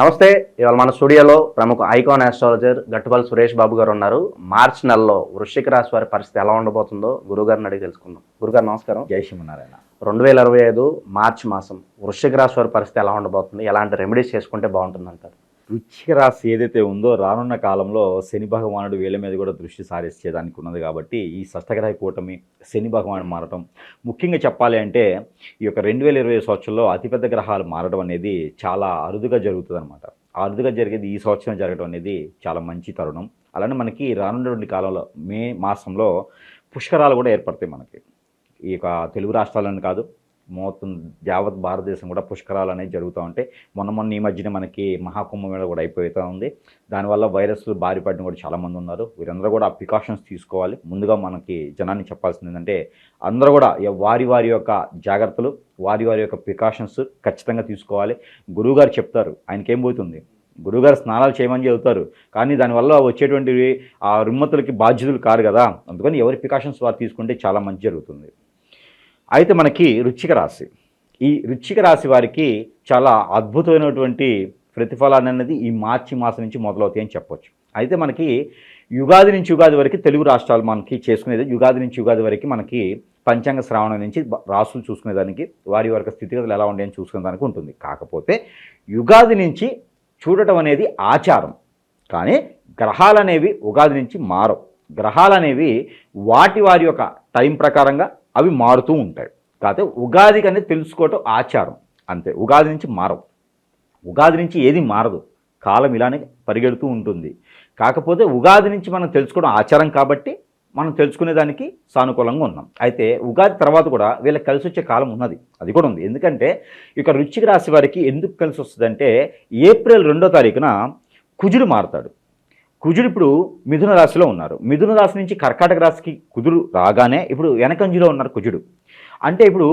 నమస్తే ఇవాళ మన స్టూడియోలో ప్రముఖ ఐకాన్ ఆస్ట్రాలజర్ గట్టుపల్లి సురేష్ బాబు గారు ఉన్నారు. మార్చ్ నెలలో వృశ్చిక రాశి వారి పరిస్థితి ఎలా ఉండబోతుందో గురుగారిని అడిగి తెలుసుకుందాం. గురుగారు నమస్కారం. జై శ్రీమన్నారాయణ. రెండు వేల ఇరవై ఐదు మార్చి మాసం వృశ్చిక రాశి వారి పరిస్థితి ఎలా ఉండబోతుంది? ఎలాంటి రెమెడీస్ చేసుకుంటే బాగుంటుంది అంటారు వృచ్చిక రాశి ఏదైతే ఉందో రానున్న కాలంలో శని భగవానుడు వీళ్ళ మీద కూడా దృష్టి సారించేదానికి ఉన్నది కాబట్టి ఈ షష్టగ్రహ కూటమి శని భగవానుడు మారటం. ముఖ్యంగా చెప్పాలి అంటే ఈ యొక్క రెండు వేల ఇరవై సంవత్సరంలో అతిపెద్ద గ్రహాలు మారడం అనేది చాలా అరుదుగా జరుగుతుంది అనమాట అరుదుగా జరిగేది ఈ సంవత్సరం జరగడం అనేది చాలా మంచి తరుణం. అలానే మనకి రానున్నటువంటి కాలంలో మే మాసంలో పుష్కరాలు కూడా ఏర్పడతాయి మనకి. ఈ యొక్క తెలుగు రాష్ట్రాలను కాదు మొత్తం యావత్ భారతదేశం కూడా పుష్కరాలు అనేవి జరుగుతూ ఉంటాయి మొన్న మొన్న ఈ మధ్యన మనకి మహాకుంభమేళ కూడా అయిపోతూ ఉంది. దానివల్ల వైరస్లు బారి పడిన కూడా చాలామంది ఉన్నారు. వీరందరూ కూడా ప్రికాషన్స్ తీసుకోవాలి. ముందుగా మనకి జనాన్ని చెప్పాల్సింది ఏంటంటే అందరూ కూడా వారి వారి యొక్క జాగ్రత్తలు వారి వారి యొక్క ప్రికాషన్స్ ఖచ్చితంగా తీసుకోవాలి. గురువుగారు చెప్తారు ఆయనకేం పోతుంది? గురువుగారు స్నానాలు చేయమని చెబుతారు. కానీ దానివల్ల వచ్చేటువంటి ఆ రుమ్మతులకి బాధ్యతలు కారు కదా. అందుకని ఎవరి ప్రికాషన్స్ వారు తీసుకుంటే చాలా మంచి జరుగుతుంది. అయితే మనకి రుచిక రాశి. ఈ రుచిక రాశి వారికి చాలా అద్భుతమైనటువంటి ప్రతిఫలాన్ని అనేది ఈ మార్చి మాసం నుంచి మొదలవుతాయి అని చెప్పొచ్చు. అయితే మనకి యుగాది నుంచి యుగాది వరకు తెలుగు రాష్ట్రాలు మనకి చేసుకునేది యుగాది నుంచి యుగాది వరకు మనకి పంచాంగ శ్రావణం నుంచి బ- రాసులు చూసుకునేదానికి వారి వారి స్థితిగతులు ఎలా ఉంటాయని చూసుకునేదానికి ఉంటుంది. కాకపోతే యుగాది నుంచి చూడటం అనేది ఆచారం. కానీ గ్రహాలు అనేవి ఉగాది నుంచి మారవు. గ్రహాలు అనేవి వాటి వారి యొక్క టైం ప్రకారంగా అవి మారుతూ ఉంటాయి. కాకపోతే ఉగాదికి అనేది తెలుసుకోవటం ఆచారం. అంతే. ఉగాది నుంచి మారవు. ఉగాది నుంచి ఏది మారదు. కాలం ఇలానే పరిగెడుతూ ఉంటుంది. కాకపోతే ఉగాది నుంచి మనం తెలుసుకోవడం ఆచారం కాబట్టి మనం తెలుసుకునేదానికి సానుకూలంగా ఉన్నాం. అయితే ఉగాది తర్వాత కూడా వీళ్ళకి కలిసి వచ్చే కాలం ఉన్నది. అది కూడా ఉంది. ఎందుకంటే ఇక రుచికి రాశి వారికి ఎందుకు కలిసి వస్తుందంటే ఏప్రిల్ రెండో తారీఖున కుజుడు మారతాడు. కుజుడు ఇప్పుడు మిథున రాశిలో ఉన్నారు. మిథున రాశి నుంచి కర్కాటక రాశికి కుజుడు రాగానే ఇప్పుడు వెనకంజులో ఉన్నారు కుజుడు. అంటే ఇప్పుడు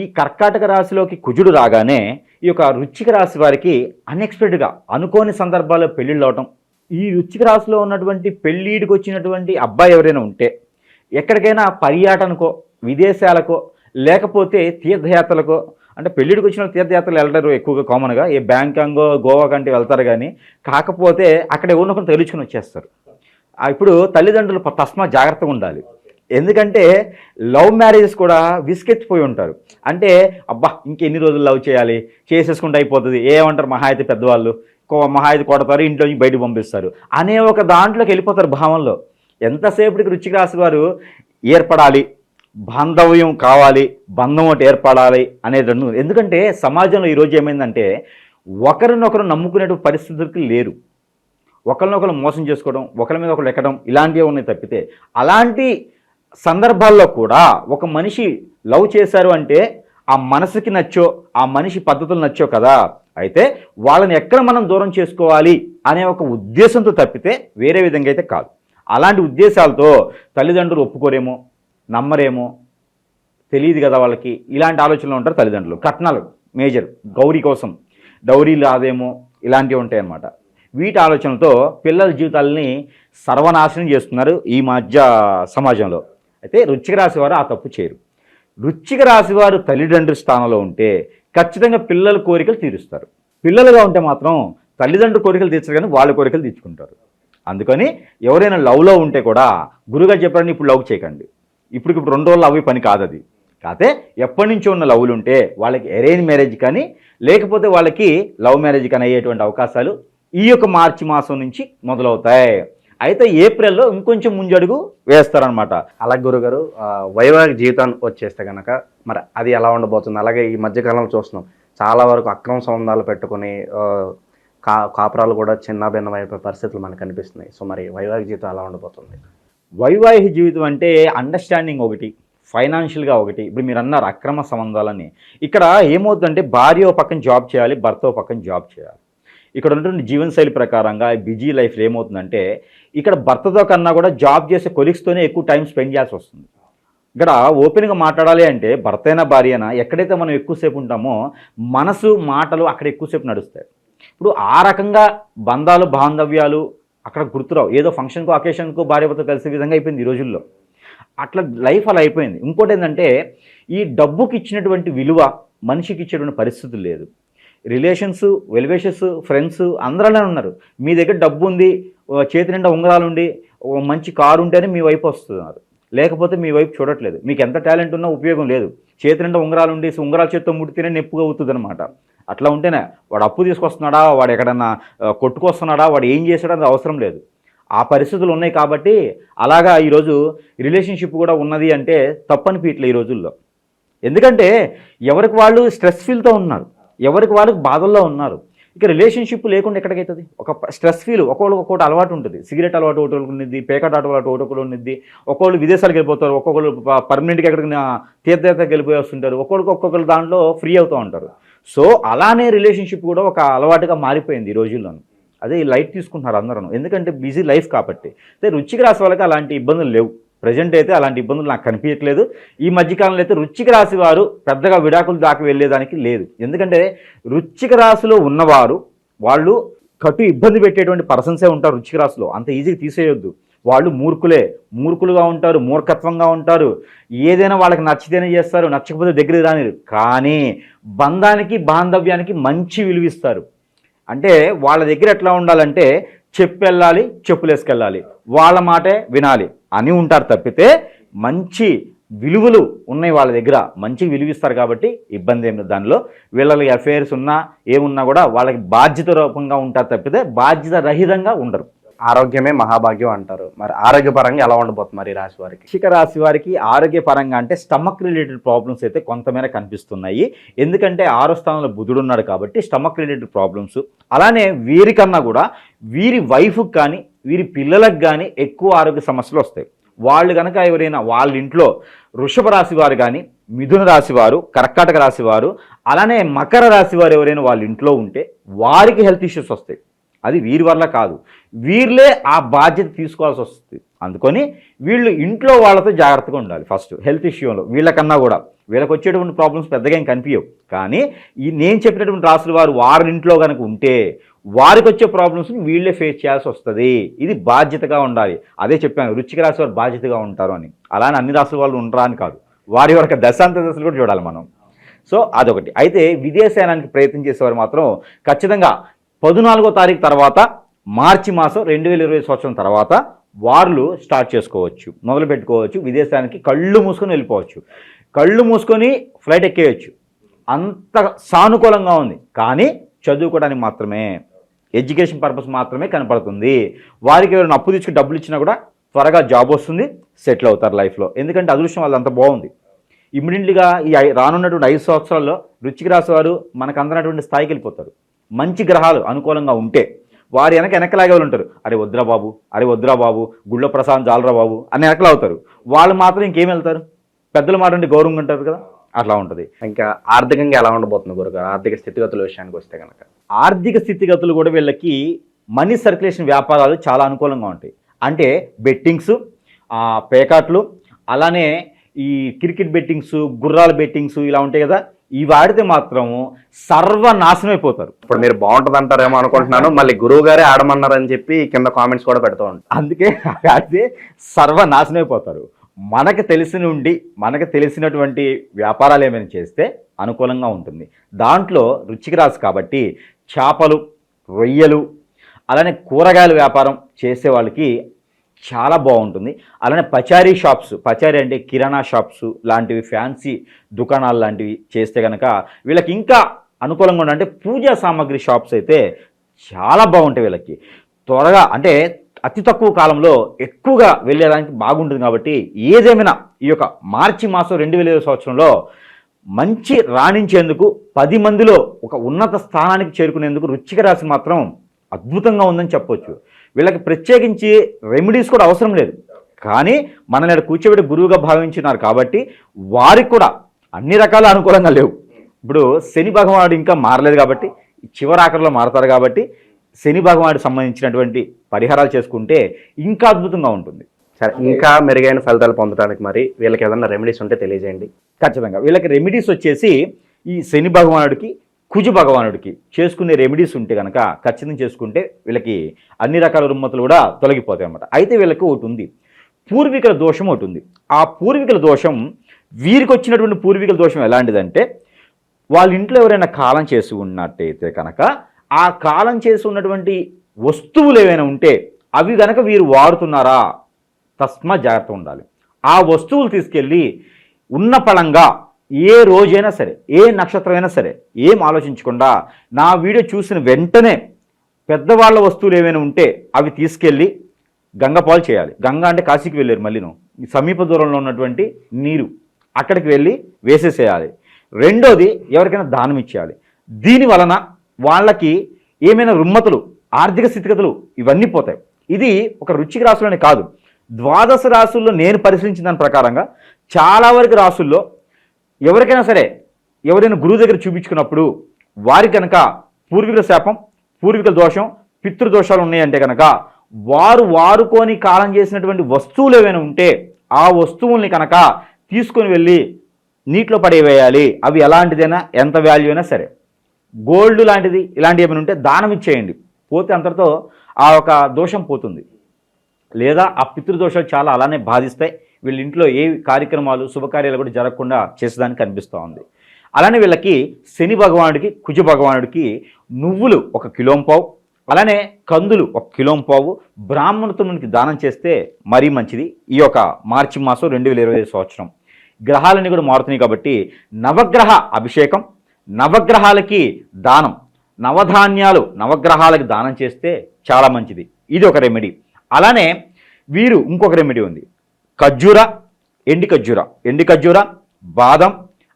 ఈ కర్కాటక రాశిలోకి కుజుడు రాగానే ఈ యొక్క రుచిక రాశి వారికి అన్ఎక్స్పెక్టెడ్గా అనుకోని సందర్భాల్లో పెళ్ళిళ్ళు అవటం. ఈ రుచిక రాశిలో ఉన్నటువంటి పెళ్ళిడికి వచ్చినటువంటి అబ్బాయి ఎవరైనా ఉంటే ఎక్కడికైనా పర్యాటనకో విదేశాలకో లేకపోతే తీర్థయాత్రలకో అంటే పెళ్ళిడికి వచ్చిన వాళ్ళు తీర్థయాత్రలు వెళ్ళారు ఎక్కువగా కామన్గా. ఏ బ్యాంకాంగ్ గోవా కంటే వెళ్తారు కానీ కాకపోతే అక్కడ ఎవరినో తెలుసుకుని వచ్చేస్తారు. ఇప్పుడు తల్లిదండ్రులు తస్మా జాగ్రత్తగా ఉండాలి. ఎందుకంటే లవ్ మ్యారేజెస్ కూడా విసుకెత్తిపోయి ఉంటారు. అంటే అబ్బా ఇంకెన్ని రోజులు లవ్ చేయాలి? చేసేసుకుంటే అయిపోతుంది. ఏమంటారు మహా అయితే పెద్దవాళ్ళు? కో- మహా అయితే కొడతారు ఇంట్లో నుంచి బయటకు పంపిస్తారు. అనే ఒక దాంట్లోకి వెళ్ళిపోతారు భావంలో. ఎంతసేపటికి రుచికి రాసి వారు ఏర్పడాలి? బాంధవ్యం కావాలి బంధం ఒకటి ఏర్పడాలి అనేది రెండు. ఎందుకంటే సమాజంలో ఈరోజు ఏమైందంటే ఒకరినొకరు నమ్ముకునే పరిస్థితులకి లేరు. ఒకరినొకరు మోసం చేసుకోవడం ఒకరి మీద ఒకరు ఎక్కడం ఇలాంటివి ఉన్నాయి తప్పితే అలాంటి సందర్భాల్లో కూడా ఒక మనిషి లవ్ చేశారు అంటే ఆ మనసుకి నచ్చో ఆ మనిషి పద్ధతులు నచ్చో కదా అయితే వాళ్ళని ఎక్కడ మనం దూరం చేసుకోవాలి అనే ఒక ఉద్దేశంతో తప్పితే వేరే విధంగా అయితే కాదు. అలాంటి ఉద్దేశాలతో తల్లిదండ్రులు ఒప్పుకోరేమో నమ్మరేమో తెలియదు కదా వాళ్ళకి. ఇలాంటి ఆలోచనలు ఉంటారు తల్లిదండ్రులు. కట్నాలు మేజర్ గౌరీ కోసం. డౌరీ రాదేమో ఇలాంటివి ఉంటాయి అన్నమాట వీటి ఆలోచనలతో పిల్లల జీవితాలని సర్వనాశనం చేస్తున్నారు ఈ మధ్య సమాజంలో. అయితే రుచిక రాశి వారు ఆ తప్పు చేయరు. రుచిక రాశి వారు తల్లిదండ్రుల స్థానంలో ఉంటే ఖచ్చితంగా పిల్లల కోరికలు తీరుస్తారు. పిల్లలుగా ఉంటే మాత్రం తల్లిదండ్రుల కోరికలు తీర్చరు కానీ వాళ్ళ కోరికలు తీర్చుకుంటారు. అందుకని ఎవరైనా లవ్లో ఉంటే కూడా గురుగా చెప్పారని ఇప్పుడు లవ్ చేయకండి. ఇప్పుడు ఇప్పుడు రెండు రోజులు అవి పని కాదు అది కాకపోతే ఎప్పటి నుంచో ఉన్న లవ్లు ఉంటే వాళ్ళకి అరేంజ్ మ్యారేజ్ కానీ లేకపోతే వాళ్ళకి లవ్ మ్యారేజ్ కానీ అయ్యేటువంటి అవకాశాలు ఈ యొక్క మార్చి మాసం నుంచి మొదలవుతాయి. అయితే ఏప్రిల్లో ఇంకొంచెం ముంజడుగు వేస్తారనమాట అలా గురుగారు వైవాహిక జీవితాన్ని వచ్చేస్తే కనుక మరి అది ఎలా ఉండబోతుంది? అలాగే ఈ మధ్యకాలంలో చూస్తున్నాం. చాలా వరకు అక్రమ సంబంధాలు పెట్టుకుని కా కాపురాలు కూడా చిన్న భిన్నమైన పరిస్థితులు మనకు కనిపిస్తున్నాయి. సో మరి వైవాహిక జీవితం ఎలా ఉండబోతుంది? వైవాహిక జీవితం అంటే అండర్స్టాండింగ్ ఒకటి ఫైనాన్షియల్గా ఒకటి. ఇప్పుడు మీరు అన్నారు అక్రమ సంబంధాలని ఇక్కడ ఏమవుతుందంటే భార్య పక్కన జాబ్ చేయాలి భర్త పక్కన జాబ్ చేయాలి. ఇక్కడ ఉన్నటువంటి జీవనశైలి ప్రకారంగా బిజీ లైఫ్లో ఏమవుతుందంటే ఇక్కడ భర్తతో కన్నా కూడా జాబ్ చేసే కొలిక్స్తోనే ఎక్కువ టైం స్పెండ్ చేయాల్సి వస్తుంది. ఇక్కడ ఓపెన్గా మాట్లాడాలి అంటే భర్త అయినా భార్య అయినా ఎక్కడైతే మనం ఎక్కువసేపు ఉంటామో మనసు మాటలు అక్కడ ఎక్కువసేపు నడుస్తాయి. ఇప్పుడు ఆ రకంగా బంధాలు బాంధవ్యాలు అక్కడ గుర్తురావు. ఏదో ఫంక్షన్కు అకేషన్కో భార్యతో కలిసే విధంగా అయిపోయింది ఈ రోజుల్లో. అట్లా లైఫ్ అలా అయిపోయింది. ఇంకోటి ఏంటంటే ఈ డబ్బుకి ఇచ్చినటువంటి విలువ మనిషికి ఇచ్చేటువంటి పరిస్థితులు లేదు. రిలేషన్స్ వెల్వేషస్ ఫ్రెండ్స్ అందరూ ఉన్నారు. మీ దగ్గర డబ్బు ఉంది చేతి నిండా ఉంగరాలు ఉండి ఓ మంచి కారు ఉంటేనే మీ వైపు వస్తున్నారు. లేకపోతే మీ వైపు చూడట్లేదు. మీకు ఎంత టాలెంట్ ఉన్నా ఉపయోగం లేదు. చేతి నిండా ఉంగరాలు ఉండి ఉంగరాల చేత్తో ముడితేనే నొప్పిగా అవుతుంది అనమాట అట్లా ఉంటేనే వాడు అప్పు తీసుకొస్తున్నాడా వాడు ఎక్కడన్నా కొట్టుకొస్తున్నాడా వాడు ఏం చేశాడో అది అవసరం లేదు. ఆ పరిస్థితులు ఉన్నాయి కాబట్టి అలాగా ఈరోజు రిలేషన్షిప్ కూడా ఉన్నది అంటే తప్పనిపించట్లే ఈ రోజుల్లో. ఎందుకంటే ఎవరికి వాళ్ళు స్ట్రెస్ ఫీల్తో ఉన్నారు ఎవరికి వాళ్ళకి బాధల్లో ఉన్నారు. ఇక రిలేషన్షిప్ లేకుండా ఎక్కడికైతుంది? ఒక స్ట్రెస్ ఫీల్ ఒక్కొక్కరికి ఒక్కొక్కటి అలవాటు ఉంటుంది. సిగరెట్ అలవాటు ఒకటి ఉండిద్ది పేకట్ అలవాటు ఒకటి ఉండిద్ది ఒక్కొక్కరు విదేశాలకు వెళ్ళిపోతారు ఒక్కొక్కరు పర్మనెంట్గా ఎక్కడికి తీర్థయాత్రకు వెళ్ళిపోయి వస్తుంటారు ఒక్కొక్కరికి ఒక్కొక్కరు దాంట్లో ఫ్రీ అవుతూ ఉంటారు. సో అలానే రిలేషన్షిప్ కూడా ఒక అలవాటుగా మారిపోయింది ఈ రోజుల్లోనూ. అదే ఈ లైట్ తీసుకుంటున్నారు అందరూ ఎందుకంటే బిజీ లైఫ్ కాబట్టి. అదే రుచికి రాసే వాళ్ళకి అలాంటి ఇబ్బందులు లేవు. ప్రజెంట్ అయితే అలాంటి ఇబ్బందులు నాకు కనిపించట్లేదు. ఈ మధ్యకాలంలో అయితే రుచికి రాశి వారు పెద్దగా విడాకులు దాకా వెళ్ళేదానికి లేదు. ఎందుకంటే రుచిక రాశిలో ఉన్నవారు వాళ్ళు కటు ఇబ్బంది పెట్టేటువంటి పర్సన్సే ఉంటారు రుచిక రాశిలో. అంత ఈజీగా తీసేయొద్దు. వాళ్ళు మూర్ఖులే. మూర్ఖులుగా ఉంటారు మూర్ఖత్వంగా ఉంటారు. ఏదైనా వాళ్ళకి నచ్చితేనే చేస్తారు నచ్చకపోతే దగ్గరికి రానిరు. కానీ బంధానికి బాంధవ్యానికి మంచి విలువిస్తారు అంటే వాళ్ళ దగ్గర ఎట్లా ఉండాలంటే చెప్పెళ్ళాలి చెప్పులేసుకెళ్ళాలి వాళ్ళ మాటే వినాలి అని ఉంటారు తప్పితే మంచి విలువలు ఉన్నాయి వాళ్ళ దగ్గర. మంచి విలువిస్తారు కాబట్టి ఇబ్బంది ఏమి దానిలో. వీళ్ళకి అఫైర్స్ ఉన్నా ఏమున్నా కూడా వాళ్ళకి బాధ్యత రూపంగా ఉంటారు తప్పితే బాధ్యత రహితంగా ఉండరు. ఆరోగ్యమే మహాభాగ్యం అంటారు. మరి ఆరోగ్యపరంగా ఎలా ఉండబోతుంది మరి రాశి వారికి? వృశ్చిక రాశి వారికి ఆరోగ్యపరంగా అంటే స్టమక్ రిలేటెడ్ ప్రాబ్లమ్స్ అయితే కొంతమేర కనిపిస్తున్నాయి. ఎందుకంటే ఆరో స్థానంలో బుధుడు ఉన్నాడు కాబట్టి స్టమక్ రిలేటెడ్ ప్రాబ్లమ్స్. అలానే వీరికన్నా కూడా వీరి వైఫ్కి కానీ వీరి పిల్లలకు కానీ ఎక్కువ ఆరోగ్య సమస్యలు వస్తాయి. వాళ్ళు కనుక ఎవరైనా వాళ్ళ ఇంట్లో వృషభ రాశి వారు కానీ మిథున రాశి వారు కర్కాటక రాశి వారు అలానే మకర రాశి వారు ఎవరైనా వాళ్ళ ఇంట్లో ఉంటే వారికి హెల్త్ ఇష్యూస్ వస్తాయి. అది వీరి వల్ల కాదు. వీళ్ళే ఆ బాధ్యత తీసుకోవాల్సి వస్తుంది. అందుకని వీళ్ళు ఇంట్లో వాళ్ళతో జాగ్రత్తగా ఉండాలి ఫస్ట్ హెల్త్ ఇష్యూలో. వీళ్ళకన్నా కూడా. వీళ్ళకి వచ్చేటువంటి ప్రాబ్లమ్స్ పెద్దగా ఏం కనిపించవు కానీ ఈ నేను చెప్పినటువంటి రాసులు వారు వారి ఇంట్లో కనుక ఉంటే వారికి వచ్చే ప్రాబ్లమ్స్ని వీళ్ళే ఫేస్ చేయాల్సి వస్తుంది. ఇది బాధ్యతగా ఉండాలి. అదే చెప్పాను రుచిక రాశి వారు బాధ్యతగా ఉంటారు అని. అలానే అన్ని రాసుల వాళ్ళు ఉండరా అని కాదు. వారి యొక్క దశాంత దశలు కూడా చూడాలి మనం. సో అదొకటి. అయితే విదేశానికి ప్రయత్నం చేసేవారు మాత్రం ఖచ్చితంగా పద్నాలుగో తారీఖు తర్వాత మార్చి మాసం రెండు వేల ఇరవై సంవత్సరం తర్వాత వార్లు స్టార్ట్ చేసుకోవచ్చు మొదలు పెట్టుకోవచ్చు విదేశానికి కళ్ళు మూసుకొని వెళ్ళిపోవచ్చు. కళ్ళు మూసుకొని ఫ్లైట్ ఎక్కేయచ్చు. అంత సానుకూలంగా ఉంది. కానీ చదువుకోవడానికి మాత్రమే ఎడ్యుకేషన్ పర్పస్ మాత్రమే కనపడుతుంది. వారికి ఎవరైనా అప్పు తీసుకుని డబ్బులు ఇచ్చినా కూడా త్వరగా జాబ్ వస్తుంది సెటిల్ అవుతారు లైఫ్లో. ఎందుకంటే అదృష్టం వాళ్ళంత బాగుంది. ఇమ్మీడియట్లీగా ఈ రానున్నటువంటి ఐదు సంవత్సరాల్లో రుచికి రాసేవారు మనకు అందనటువంటి స్థాయికి వెళ్ళిపోతారు. మంచి గ్రహాలు అనుకూలంగా ఉంటే వారు వెనక వెనకలాగే వాళ్ళు ఉంటారు. అరే వద్దురా బాబు అరే వద్దురా బాబు గుళ్ళో ప్రసాదం జాలరా బాబు అని వెనకలా అవుతారు. వాళ్ళు మాత్రం ఇంకేం వెళ్తారు? పెద్దల మాట అంటే గౌరవంగా ఉంటారు కదా? అట్లా ఉంటుంది. ఇంకా ఆర్థికంగా ఎలా ఉండబోతుంది గురుగారు? ఆర్థిక స్థితిగతుల విషయానికి వస్తే కనుక ఆర్థిక స్థితిగతులు కూడా వీళ్ళకి మనీ సర్క్యులేషన్ వ్యాపారాలు చాలా అనుకూలంగా ఉంటాయి. అంటే బెట్టింగ్స్ పేకాట్లు అలానే ఈ క్రికెట్ బెట్టింగ్స్ గుర్రాల బెట్టింగ్స్ ఇలా ఉంటాయి కదా? ఇవి ఆడితే మాత్రము సర్వనాశనం అయిపోతారు ఇప్పుడు మీరు బాగుంటుంది అంటారేమో అనుకుంటున్నాను మళ్ళీ గురువు గారే ఆడమన్నారని చెప్పి కింద కామెంట్స్ కూడా పెడుతూ ఉంటారు. అందుకే ఆడితే సర్వనాశనం అయిపోతారు మనకు తెలిసిన ఉండి మనకు తెలిసినటువంటి వ్యాపారాలు ఏమైనా చేస్తే అనుకూలంగా ఉంటుంది. దాంట్లో రుచికి రాసు కాబట్టి చేపలు రొయ్యలు అలానే కూరగాయల వ్యాపారం చేసే వాళ్ళకి చాలా బాగుంటుంది. అలానే పచారీ షాప్స్ పచారీ అంటే కిరాణా షాప్స్ లాంటివి ఫ్యాన్సీ దుకాణాలు లాంటివి చేస్తే కనుక వీళ్ళకి ఇంకా అనుకూలంగా ఉండాలంటే పూజా సామాగ్రి షాప్స్ అయితే చాలా బాగుంటాయి వీళ్ళకి. త్వరగా అంటే అతి తక్కువ కాలంలో ఎక్కువగా వెళ్ళేదానికి బాగుంటుంది కాబట్టి ఏదేమైనా ఈ యొక్క మార్చి మాసం రెండు వేల ఇరవై సంవత్సరంలో మంచి రాణించేందుకు పది మందిలో ఒక ఉన్నత స్థానానికి చేరుకునేందుకు రుచిక రాశి మాత్రం అద్భుతంగా ఉందని చెప్పొచ్చు. వీళ్ళకి ప్రత్యేకించి రెమెడీస్ కూడా అవసరం లేదు. కానీ మనల్ని కూర్చోబెట్టి గురువుగా భావించినారు కాబట్టి వారికి కూడా అన్ని రకాల అనుకూలంగా లేవు. ఇప్పుడు శని భగవానుడు ఇంకా మారలేదు కాబట్టి చివరి ఆఖరిలో మారతారు కాబట్టి శని భగవానుడికి సంబంధించినటువంటి పరిహారాలు చేసుకుంటే ఇంకా అద్భుతంగా ఉంటుంది. సరే ఇంకా మెరుగైన ఫలితాలు పొందడానికి మరి వీళ్ళకి ఏదైనా రెమెడీస్ ఉంటే తెలియజేయండి. ఖచ్చితంగా వీళ్ళకి రెమెడీస్ వచ్చేసి ఈ శని భగవానుడికి కుజు భగవానుడికి చేసుకునే రెమెడీస్ ఉంటే కనుక ఖచ్చితంగా చేసుకుంటే వీళ్ళకి అన్ని రకాల రుమ్మతులు కూడా తొలగిపోతాయి అన్నమాట. అయితే వీళ్ళకి ఒకటి ఉంది. పూర్వీకుల దోషం ఒకటి ఉంది. ఆ పూర్వీకుల దోషం వీరికి వచ్చినటువంటి పూర్వీకుల దోషం ఎలాంటిదంటే వాళ్ళ ఇంట్లో ఎవరైనా కాలం చేసి ఉన్నట్టయితే కనుక ఆ కాలం చేసి ఉన్నటువంటి వస్తువులు ఏవైనా ఉంటే అవి కనుక వీరు వాడుతున్నారా? తస్మా జాగ్రత్త ఉండాలి. ఆ వస్తువులు తీసుకెళ్ళి ఉన్న పళంగా ఏ రోజైనా సరే ఏ నక్షత్రమైనా సరే ఏం ఆలోచించకుండా నా వీడియో చూసిన వెంటనే పెద్దవాళ్ళ వస్తువులు ఏమైనా ఉంటే అవి తీసుకెళ్ళి గంగపాలు చేయాలి. గంగ అంటే కాశీకి వెళ్ళారు మళ్ళీ సమీప దూరంలో ఉన్నటువంటి నీరు అక్కడికి వెళ్ళి వేసేసేయాలి. రెండోది ఎవరికైనా దానం ఇచ్చేయాలి. దీని వలన వాళ్ళకి ఏమైనా రుమ్మతులు ఆర్థిక స్థితిగతులు ఇవన్నీ పోతాయి. ఇది ఒక రుచికి రాసులోనే కాదు. ద్వాదశ రాసుల్లో నేను పరిశీలించిన దాని ప్రకారంగా చాలా వరకు రాసుల్లో ఎవరికైనా సరే ఎవరైనా గురువు దగ్గర చూపించుకున్నప్పుడు వారి కనుక పూర్వీకుల శాపం పూర్వీకుల దోషం పితృదోషాలు ఉన్నాయంటే కనుక వారు వారుకొని కాలం చేసినటువంటి వస్తువులు ఏవైనా ఉంటే ఆ వస్తువుల్ని కనుక తీసుకొని వెళ్ళి నీటిలో పడేవేయాలి. అవి ఎలాంటిదైనా ఎంత వాల్యూ అయినా సరే. గోల్డ్ లాంటిది ఇలాంటివి ఏమైనా ఉంటే దానం ఇచ్చేయండి. పోతే అంతటితో ఆ ఒక దోషం పోతుంది. లేదా ఆ పితృదోషాలు చాలా అలానే బాధిస్తాయి. వీళ్ళ ఇంట్లో ఏ కార్యక్రమాలు శుభకార్యాలు కూడా జరగకుండా చేసేదానికి కనిపిస్తూ ఉంది. అలానే వీళ్ళకి శని భగవానుడికి కుజ భగవానుడికి నువ్వులు ఒక కిలోం పావు అలానే కందులు ఒక కిలోం పావు దానం చేస్తే మరీ మంచిది. ఈ యొక్క మార్చి మాసం రెండు వేల ఇరవై సంవత్సరం. గ్రహాలన్నీ కూడా మారుతున్నాయి కాబట్టి నవగ్రహ అభిషేకం నవగ్రహాలకి దానం నవధాన్యాలు నవగ్రహాలకి దానం చేస్తే చాలా మంచిది. ఇది ఒక రెమెడీ. అలానే వీరు ఇంకొక రెమెడీ ఉంది. ఖర్జూర ఎండి ఖర్జూర ఎండి ఖర్జూర బాదం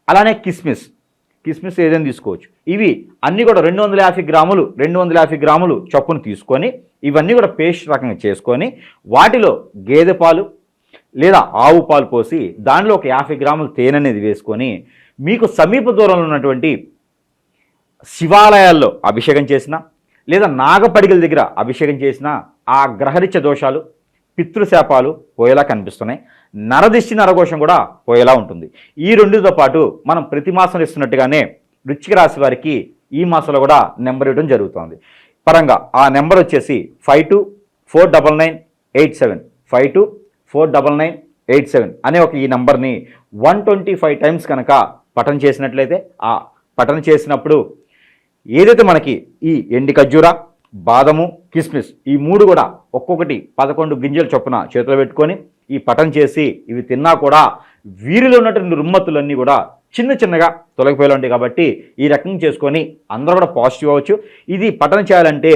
అలానే కిస్మిస్. కిస్మిస్ ఏదైనా తీసుకోవచ్చు. ఇవి అన్నీ కూడా రెండు వందల యాభై గ్రాములు రెండు వందల యాభై గ్రాములు చొప్పును తీసుకొని ఇవన్నీ కూడా పేస్ట్ రకంగా చేసుకొని వాటిలో గేదె పాలు లేదా ఆవు పాలు పోసి దానిలో ఒక యాభై గ్రాములు తేనె అనేది వేసుకొని మీకు సమీప దూరంలో ఉన్నటువంటి శివాలయాల్లో అభిషేకం చేసిన లేదా నాగపడిగల దగ్గర అభిషేకం చేసిన ఆ గ్రహరిత్య దోషాలు పితృశాపాలు పోయేలా కనిపిస్తున్నాయి. నరదిష్టి నరఘోషం కూడా పోయేలా ఉంటుంది. ఈ రెండుతో పాటు మనం ప్రతి మాసం ఇస్తున్నట్టుగానే వృచ్చిక రాశి వారికి ఈ మాసంలో కూడా నెంబర్ ఇవ్వడం జరుగుతుంది. పరంగా ఆ నెంబర్ వచ్చేసి five two four double nine eight seven five two four double nine eight seven అనే ఒక ఈ నెంబర్ని వన్ ట్వంటీ ఫైవ్ టైమ్స్ కనుక పఠనం చేసినట్లయితే ఆ పఠనం చేసినప్పుడు ఏదైతే మనకి ఈ ఎండి ఖర్జూరా బాదము కిస్మిస్ ఈ మూడు కూడా ఒక్కొక్కటి పదకొండు గింజలు చొప్పున చేతిలో పెట్టుకొని ఈ పటం చేసి ఇవి తిన్నా కూడా వీరిలో ఉన్నటువంటి రుమ్మతులన్నీ కూడా చిన్న చిన్నగా తొలగిపోయేలా ఉంటాయి కాబట్టి ఈ రకం చేసుకొని అందరూ కూడా పాజిటివ్ అవ్వచ్చు. ఇది పఠనం చేయాలంటే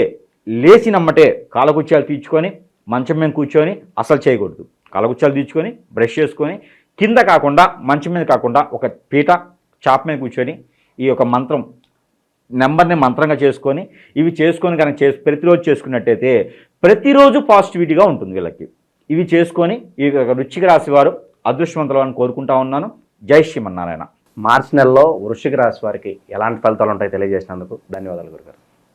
లేచి నమ్మటే కాలకుత్యాలు తీర్చుకొని మంచం మీద కూర్చొని అసలు చేయకూడదు. కాలకుత్యాలు తీర్చుకొని బ్రష్ చేసుకొని కింద కాకుండా మంచం మీద కాకుండా ఒక పీట చాప మీద కూర్చొని ఈ యొక్క మంత్రం నెంబర్ని మంత్రంగా చేసుకొని ఇవి చేసుకొని కనుక చేసి ప్రతిరోజు చేసుకున్నట్టయితే ప్రతిరోజు పాజిటివిటీగా ఉంటుంది వీళ్ళకి. ఇవి చేసుకొని ఈ యొక్క వృశ్చిక రాశి వారు అదృష్టవంతులని కోరుకుంటా ఉన్నాను. జై శ్రీమన్నారాయణ. మార్చి నెలలో వృశ్చిక రాశి వారికి ఎలాంటి ఫలితాలు ఉంటాయి తెలియజేసినందుకు ధన్యవాదాలు గురుగారు.